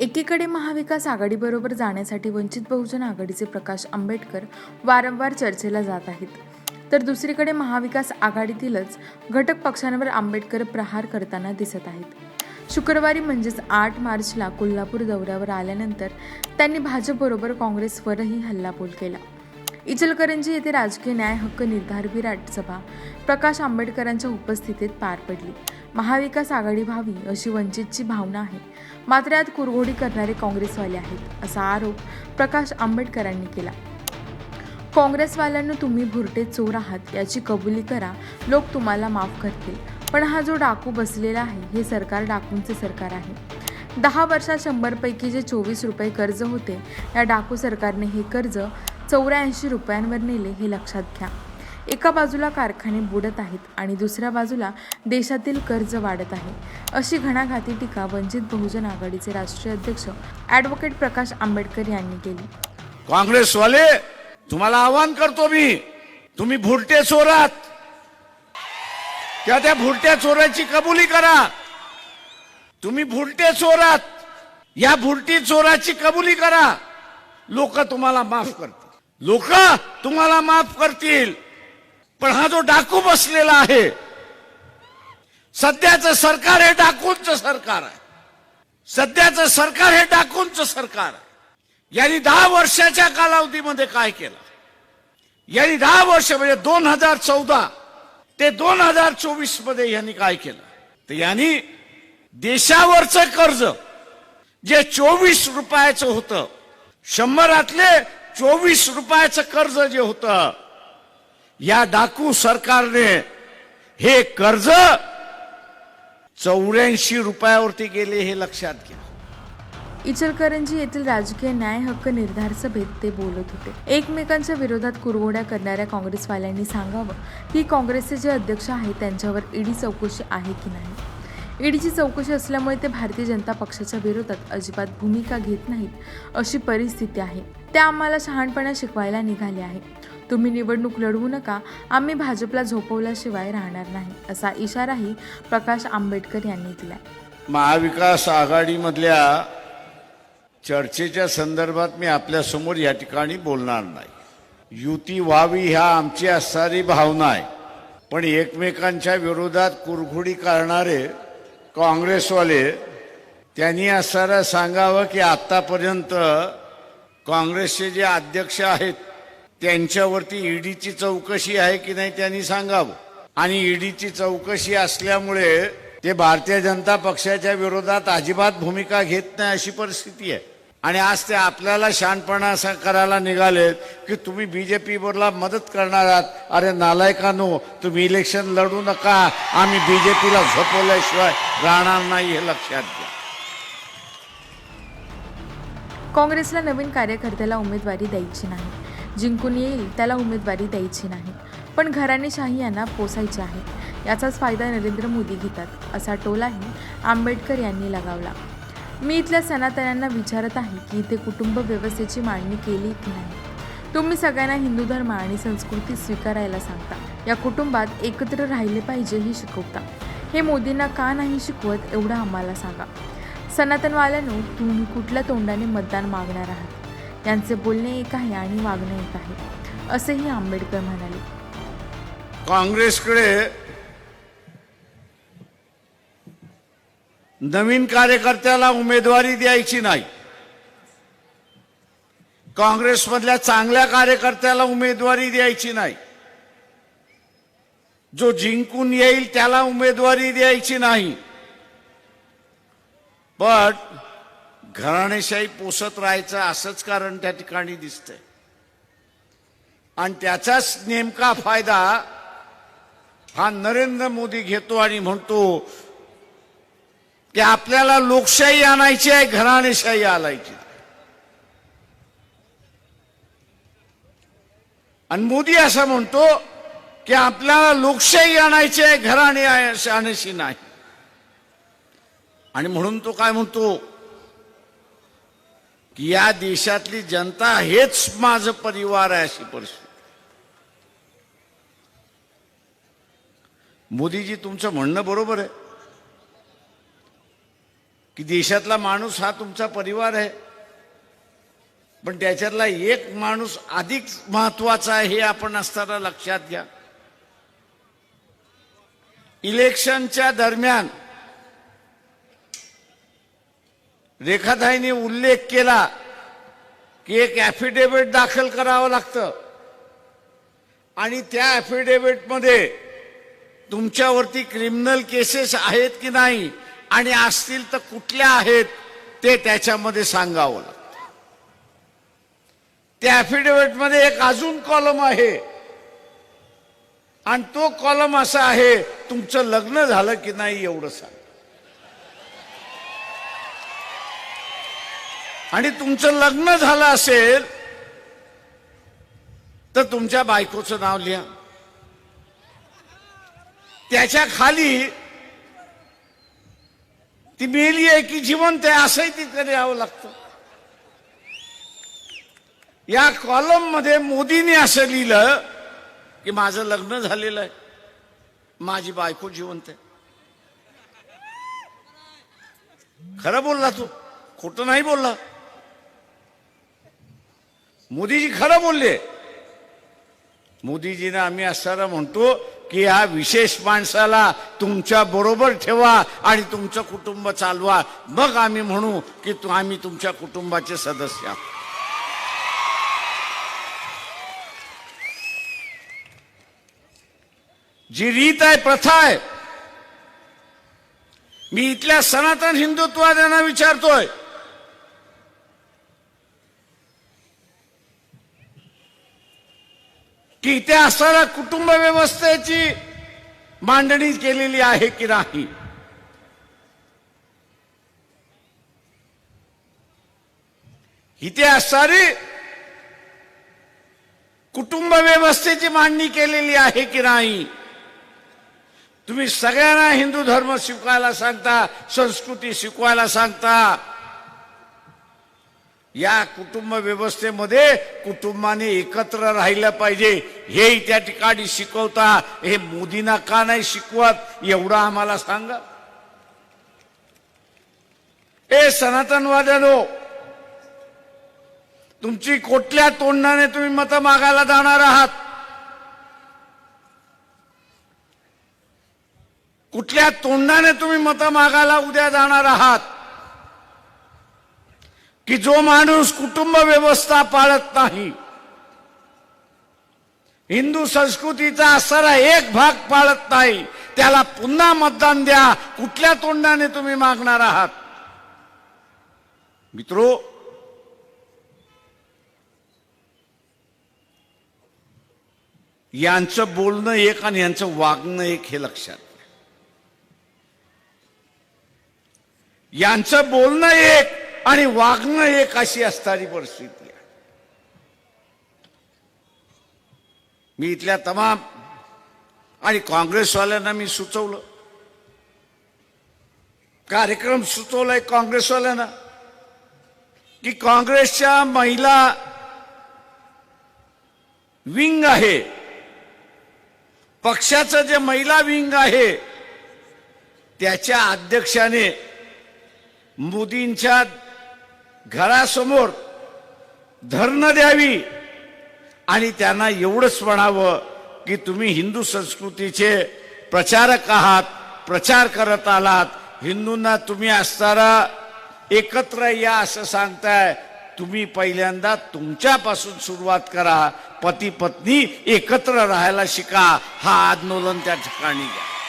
एकीकडे महाविकास आघाडीबरोबर जाण्यासाठी वंचित बहुजन आघाडीचे प्रकाश आंबेडकर वारंवार चर्चेला जात आहेत. तर दुसरीकडे महाविकास आघाडीतीलच घटक पक्षांवर आंबेडकर प्रहार करताना दिसत आहेत. शुक्रवारी म्हणजेच आठ मार्चला कोल्हापूर दौऱ्यावर आल्यानंतर त्यांनी भाजपबरोबर काँग्रेसवरही हल्लाबोल केला. इचलकरंजी येथे राजकीय न्याय हक्क निर्धार विराट सभा प्रकाश आंबेडकरांच्या उपस्थितीत पार पडली. महाविकास आघाडी व्हावी अशी वंचितची भावना आहे. मात्र यात कुरघोडी करणारे काँग्रेसवाले आहेत असा आरोप प्रकाश आंबेडकरांनी केला. काँग्रेसवाल्यांना तुम्ही भुरटे चोर आहात याची कबुली करा लोक तुम्हाला माफ करतील. पण हा जो डाकू बसलेला आहे हे सरकार डाकूंचे सरकार आहे. दहा वर्षात शंभरपैकी जे चोवीस रुपये कर्ज होते या डाकू सरकारने हे कर्ज चौऱ्याऐंशी रुपयांवर नेले हे लक्षात घ्या. एका बाजूला कारखाने बुडत आहेत आणि दुसऱ्या बाजूला देशातील कर्ज वाढत आहे. अशी घणाघाती टीका वंचित बहुजन आघाडीचे राष्ट्रीय अध्यक्ष ॲडव्होकेट प्रकाश आंबेडकर यांनी केली. काँग्रेसवाले तुम्हाला आवाहन करतो मी तुम्ही भुरटे चोरात. त्या त्या भुरट्या चोराची कबुली करा. तुम्ही भुरटे चोरात. या भुरटी चोराची कबुली करा. लोक तुम्हाला माफ करतील. लोक तुम्हाला माफ करतील. पण हा जो डाकू बसलेला आहे सध्याचं सरकार हे डाकूंचं सरकार आहे. सध्याचं सरकार हे डाकूंचं सरकार आहे. यांनी दहा वर्षाच्या कालावधीमध्ये काय केलं? यांनी दहा वर्ष म्हणजे दोन हजार चौदा ते दोन हजार चोवीसमध्ये यांनी काय केलं? तर यांनी देशावरचं कर्ज जे चोवीस रुपयाचं होतं शंभरातले चोवीस रुपयाचं कर्ज जे होतं या डाकू सरकारने हे कर्ज चौऱ्याऐंशी रुपयावरती गेले हे लक्षात घ्या. इचलकरंजी येथील राजकीय न्याय हक्क निर्धार सभेत ते बोलत होते. एकमेकांच्या विरोधात कुरघोड्या करणाऱ्या काँग्रेसवाल्यांनी सांगावं की काँग्रेसचे जे अध्यक्ष आहेत त्यांच्यावर ईडी चौकशी आहे की नाही? ईडीची चौकशी असल्यामुळे ते भारतीय जनता पक्षाच्या विरोधात अजिबात भूमिका घेत नाहीत अशी परिस्थिती आहे. ते आम्हाला शहाणपणा शिकवायला निघाले आहे तुम्ही निवडणूक लढवू नका आम्ही भाजपला झोपवल्याशिवाय राहणार नाही असा इशाराही प्रकाश आंबेडकर यांनी दिला महाविकास आघाडीमधल्या चर्चेच्या संदर्भात मी आपल्यासमोर या ठिकाणी बोलणार नाही. युती व्हावी ह्या आमची असणारी भावना आहे. पण एकमेकांच्या विरोधात कुरघोडी करणारे काँग्रेसवाले त्यांनी असणारं सांगावं की आतापर्यंत काँग्रेसचे जे अध्यक्ष आहेत त्यांच्यावरती ईडीची चौकशी आहे की नाही त्यांनी सांगावं. आणि ईडीची चौकशी असल्यामुळे ते भारतीय जनता पक्षाच्या विरोधात अजिबात भूमिका घेत नाही अशी परिस्थिती आहे. आणि आज ते आपल्याला शानपणा असं करायला निघालेत की तुम्ही बीजेपी बरोबर मदत करणार आहात. अरे नालायकानो तुम्ही इलेक्शन लढू नका. आम्ही बीजेपीला झोपवल्याशिवाय राहणार नाही हे लक्षात घ्या. काँग्रेसला नवीन कार्यकर्त्याला उमेदवारी द्यायची नाही. जिंकून येईल त्याला उमेदवारी द्यायची नाही. पण घराणेशाही यांना पोसायची आहे. याचाच फायदा नरेंद्र मोदी घेतात असा टोलाही आंबेडकर यांनी लगावला. मी इथल्या सनातन्यांना विचारत आहे की इथे कुटुंब व्यवस्थेची मांडणी केली की नाही? तुम्ही सगळ्यांना हिंदू धर्म आणि संस्कृती स्वीकारायला सांगता. या कुटुंबात एकत्र राहिले पाहिजे ही शिकवता. हे मोदींना का नाही शिकवत एवढं आम्हाला सांगा. सनातनवाल्यानं तुम्ही कुठल्या तोंडाने मतदान मागणार आहात? यांचे बोलणे एक आहे आणि वागणे एक आहे असेही आंबेडकर म्हणाले. काँग्रेसकडे नवीन कार्यकर्त्याला उमेदवारी द्यायची नाही. काँग्रेसमधल्या चांगल्या कार्यकर्त्याला उमेदवारी द्यायची नाही. जो जिंकून येईल त्याला उमेदवारी द्यायची नाही. पण घराणेशाही पोसत राहायचं असंच कारण त्या ठिकाणी दिसतंय. आणि त्याचाच नेमका फायदा हा नरेंद्र मोदी घेतो आणि म्हणतो की आपल्याला लोकशाही आणायची आहे घराणेशाही आणायची आणि मोदी असं म्हणतो की आपल्याला लोकशाही आणायची आहे घराणे आणायची नाही. आणि म्हणून तो काय म्हणतो? की या देशातली जनता हेच माझं परिवार आहे अशी परिस्थिती. मोदीजी तुमचं म्हणणं बरोबर आहे. की देशातला माणूस हा तुमचा परिवार आहे. पण त्याच्यातला एक माणूस अधिक महत्त्वाचा आहे हे आपण असताना लक्षात घ्या. इलेक्शनच्या दरम्यान रेखाताईने उल्लेख केला की एक ॲफिडेव्हिट दाखल करावं लागतं. आणि त्या ॲफिडेव्हिटमध्ये तुमच्यावरती क्रिमिनल केसेस आहेत की नाही आणि असतील तर कुठल्या आहेत ते त्याच्यामध्ये सांगावं लागतं. त्या ॲफिडेव्हिटमध्ये एक अजून कॉलम आहे. आणि तो कॉलम असा आहे तुमचं लग्न झालं की नाही एवढं सांग. आणि तुमचं लग्न झालं असेल तर तुमच्या बायकोचं नाव लिहा. त्याच्याखाली ती मेली आहे की जिवंत आहे असंही तिकडे यावं लागतं. या कॉलममध्ये मोदींनी असं लिहिलं की माझं लग्न झालेलं आहे. माझी बायको जिवंत आहे. खरं बोलला तू? खोटं नाही बोलला? मोदीजी खरं बोलले. मोदीजीने आम्ही असताना म्हणतो की ह्या विशेष माणसाला तुमच्या बरोबर ठेवा आणि तुमचं कुटुंब चालवा. मग आम्ही म्हणू की तु- आम्ही तुमच्या कुटुंबाचे सदस्य आहोत. जी रीत आहे प्रथा आहे मी इथल्या सनातन हिंदुत्वाद्यांना विचारतोय की इथे असणाऱ्या कुटुंब व्यवस्थेची मांडणी केलेली आहे की नाही? इथे असणारी कुटुंब व्यवस्थेची मांडणी केलेली आहे की नाही? तुम्ही सगळ्यांना हिंदू धर्म शिकवायला सांगता संस्कृती शिकवायला सांगता या कुटुंब व्यवस्थेमध्ये कुटुंबाने एकत्र राहिलं पाहिजे. हे त्या ठिकाणी शिकवता हे मोदींना का नाही शिकवत? एवढं आम्हाला सांगा. ए सनातनवाद्यानो तुमची कुठल्या तोंडाने तुम्ही मतं मागायला जाणार आहात? कुठल्या तोंडाने तुम्ही मतं मागायला उद्या जाणार आहात? की जो माणूस कुटुंब व्यवस्था पाळत नाही हिंदू संस्कृतीचा असणारा एक भाग पाळत नाही त्याला पुन्हा मतदान द्या कुठल्या तोंडाने तुम्ही मागणार आहात? मित्रो यांचं बोलणं एक आणि यांचं वागणं एक हे लक्षात यांचं बोलणं एक आणि वागणं एक अशी असणारी परिस्थिती आहे. मी इथल्या तमाम आणि काँग्रेसवाल्यांना मी सुचवलं. कार्यक्रम सुचवलाय काँग्रेसवाल्यांना. की काँग्रेसच्या महिला विंग आहे. पक्षाचं जे महिला विंग आहे त्याच्या अध्यक्षाने मोदींच्या घरासमोर धरणं द्यावी आणि त्यांना एवढंच म्हणावं की तुम्ही हिंदू संस्कृतीचे प्रचारक आहात प्रचार करत आलात. हिंदूंना तुम्ही असणारा एकत्र या असं सांगताय. तुम्ही पहिल्यांदा तुमच्यापासून सुरुवात करा. पती पत्नी एकत्र राहायला शिका. हा आंदोलन त्या ठिकाणी घ्या.